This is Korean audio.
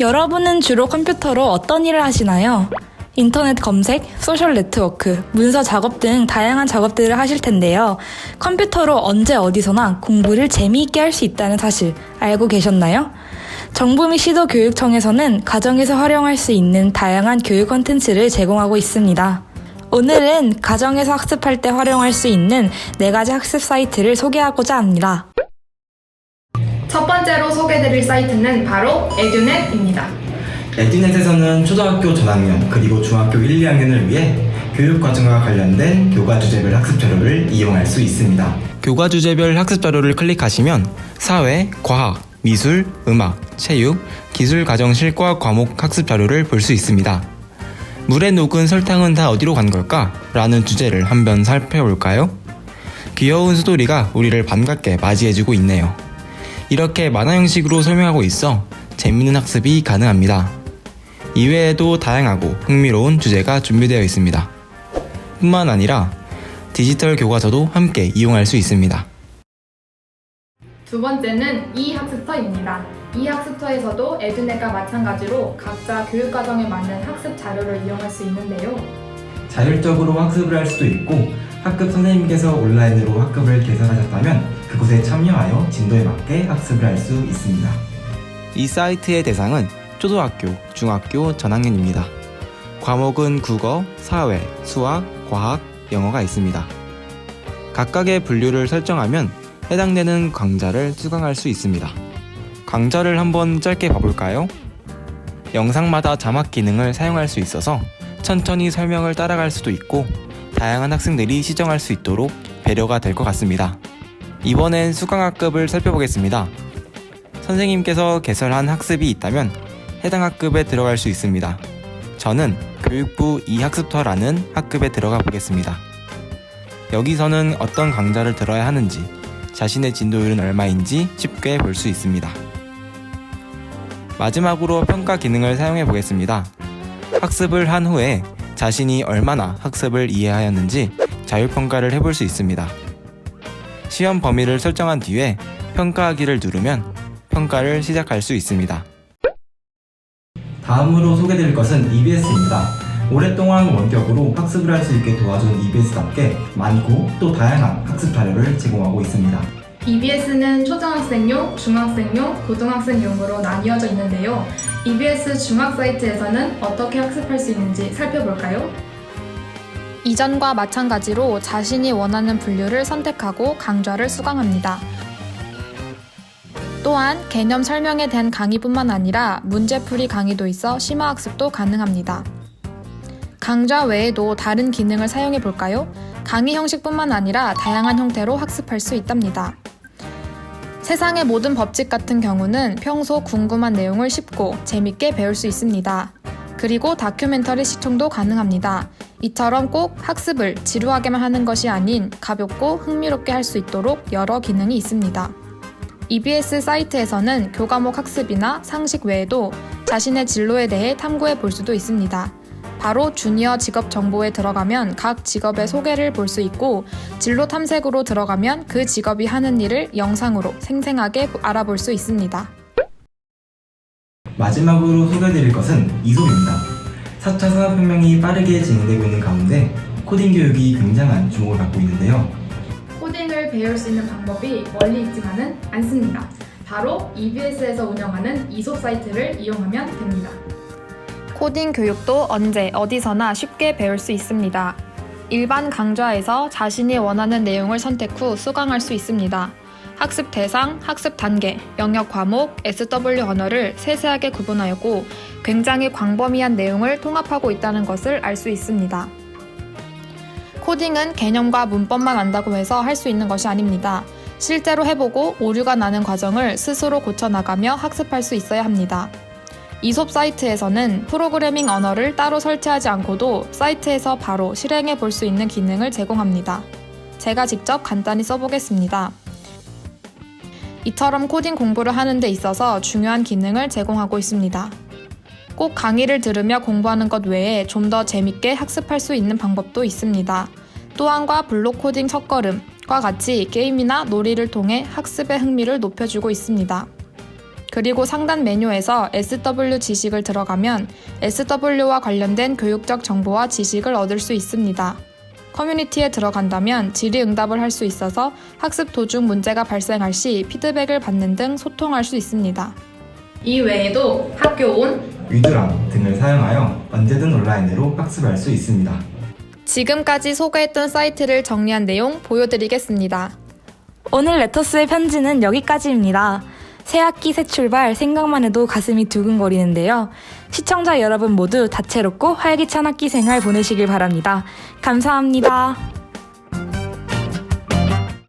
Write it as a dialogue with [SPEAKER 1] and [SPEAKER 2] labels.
[SPEAKER 1] 여러분은 주로 컴퓨터로 어떤 일을 하시나요? 인터넷 검색, 소셜 네트워크, 문서 작업 등 다양한 작업들을 하실 텐데요. 컴퓨터로 언제 어디서나 공부를 재미있게 할 수 있다는 사실 알고 계셨나요? 정부 및 시도 교육청에서는 가정에서 활용할 수 있는 다양한 교육 콘텐츠를 제공하고 있습니다. 오늘은 가정에서 학습할 때 활용할 수 있는 네 가지 학습 사이트를 소개하고자 합니다.
[SPEAKER 2] 첫 번째로 소개드릴 사이트는 바로 에듀넷입니다.
[SPEAKER 3] 에듀넷에서는 초등학교 전학년 그리고 중학교 1, 2학년을 위해 교육과정과 관련된 교과 주제별 학습 자료를 이용할 수 있습니다. 교과 주제별 학습 자료를 클릭하시면 사회, 과학, 미술, 음악, 체육, 기술 과정 실과 과목 학습 자료를 볼 수 있습니다. 물에 녹은 설탕은 다 어디로 간 걸까? 라는 주제를 한번 살펴볼까요? 귀여운 수돌이가 우리를 반갑게 맞이해주고 있네요. 이렇게 만화 형식으로 설명하고 있어 재밌는 학습이 가능합니다. 이외에도 다양하고 흥미로운 주제가 준비되어 있습니다. 뿐만 아니라 디지털 교과서도 함께 이용할 수 있습니다.
[SPEAKER 2] 두 번째는 이학습터입니다. 이학습터에서도 에듀넷과 마찬가지로 각자 교육과정에 맞는 학습 자료를 이용할 수 있는데요.
[SPEAKER 3] 자율적으로 학습을 할 수도 있고 학급 선생님께서 온라인으로 학급을 개설하셨다면 그곳에 참여하여 진도에 맞게 학습을 할 수 있습니다. 이 사이트의 대상은 초등학교, 중학교 전학년입니다. 과목은 국어, 사회, 수학, 과학, 영어가 있습니다. 각각의 분류를 설정하면 해당되는 강좌를 수강할 수 있습니다. 강좌를 한번 짧게 봐볼까요? 영상마다 자막 기능을 사용할 수 있어서 천천히 설명을 따라갈 수도 있고 다양한 학생들이 시정할 수 있도록 배려가 될 것 같습니다. 이번엔 수강학급을 살펴보겠습니다. 선생님께서 개설한 학습이 있다면 해당 학급에 들어갈 수 있습니다. 저는 교육부 이학습터라는 학급에 들어가 보겠습니다. 여기서는 어떤 강좌를 들어야 하는지, 자신의 진도율은 얼마인지 쉽게 볼 수 있습니다. 마지막으로 평가 기능을 사용해 보겠습니다. 학습을 한 후에 자신이 얼마나 학습을 이해하였는지 자율평가를 해볼 수 있습니다. 시험 범위를 설정한 뒤에 평가하기를 누르면 평가를 시작할 수 있습니다. 다음으로 소개드릴 것은 EBS입니다. 오랫동안 원격으로 학습을 할 수 있게 도와준 EBS답게 많고 또 다양한 학습 자료를 제공하고 있습니다.
[SPEAKER 2] EBS는 초등학생용, 중학생용, 고등학생용으로 나뉘어져 있는데요. EBS 중학 사이트에서는 어떻게 학습할 수 있는지 살펴볼까요?
[SPEAKER 4] 이전과 마찬가지로 자신이 원하는 분류를 선택하고 강좌를 수강합니다. 또한 개념 설명에 대한 강의뿐만 아니라 문제풀이 강의도 있어 심화학습도 가능합니다. 강좌 외에도 다른 기능을 사용해 볼까요? 강의 형식뿐만 아니라 다양한 형태로 학습할 수 있답니다. 세상의 모든 법칙 같은 경우는 평소 궁금한 내용을 쉽고 재밌게 배울 수 있습니다. 그리고 다큐멘터리 시청도 가능합니다. 이처럼 꼭 학습을 지루하게만 하는 것이 아닌 가볍고 흥미롭게 할 수 있도록 여러 기능이 있습니다. EBS 사이트에서는 교과목 학습이나 상식 외에도 자신의 진로에 대해 탐구해 볼 수도 있습니다. 바로 주니어 직업 정보에 들어가면 각 직업의 소개를 볼 수 있고 진로 탐색으로 들어가면 그 직업이 하는 일을 영상으로 생생하게 알아볼 수 있습니다.
[SPEAKER 3] 마지막으로 소개드릴 것은 이솝입니다. 4차 산업혁명이 빠르게 진행되고 있는 가운데 코딩 교육이 굉장한 주목을 받고 있는데요.
[SPEAKER 2] 코딩을 배울 수 있는 방법이 멀리 있지만은 않습니다. 바로 EBS에서 운영하는 이솝 사이트를 이용하면 됩니다.
[SPEAKER 4] 코딩 교육도 언제 어디서나 쉽게 배울 수 있습니다. 일반 강좌에서 자신이 원하는 내용을 선택 후 수강할 수 있습니다. 학습 대상, 학습 단계, 영역 과목, SW 언어를 세세하게 구분하였고 굉장히 광범위한 내용을 통합하고 있다는 것을 알 수 있습니다. 코딩은 개념과 문법만 안다고 해서 할 수 있는 것이 아닙니다. 실제로 해보고 오류가 나는 과정을 스스로 고쳐나가며 학습할 수 있어야 합니다. 이솝 사이트에서는 프로그래밍 언어를 따로 설치하지 않고도 사이트에서 바로 실행해 볼 수 있는 기능을 제공합니다. 제가 직접 간단히 써보겠습니다. 이처럼 코딩 공부를 하는 데 있어서 중요한 기능을 제공하고 있습니다. 꼭 강의를 들으며 공부하는 것 외에 좀 더 재밌게 학습할 수 있는 방법도 있습니다. 또한과 블록 코딩 첫걸음과 같이 게임이나 놀이를 통해 학습의 흥미를 높여주고 있습니다. 그리고 상단 메뉴에서 SW 지식을 들어가면 SW와 관련된 교육적 정보와 지식을 얻을 수 있습니다. 커뮤니티에 들어간다면 질의응답을 할 수 있어서 학습 도중 문제가 발생할 시 피드백을 받는 등 소통할 수 있습니다.
[SPEAKER 2] 이 외에도 학교 온,
[SPEAKER 3] 위드랑 등을 사용하여 언제든 온라인으로 학습할 수 있습니다.
[SPEAKER 4] 지금까지 소개했던 사이트를 정리한 내용 보여드리겠습니다.
[SPEAKER 1] 오늘 레터스의 편지는 여기까지입니다. 새 학기 새 출발 생각만 해도 가슴이 두근거리는데요. 시청자 여러분 모두 다채롭고 활기찬 학기 생활 보내시길 바랍니다. 감사합니다.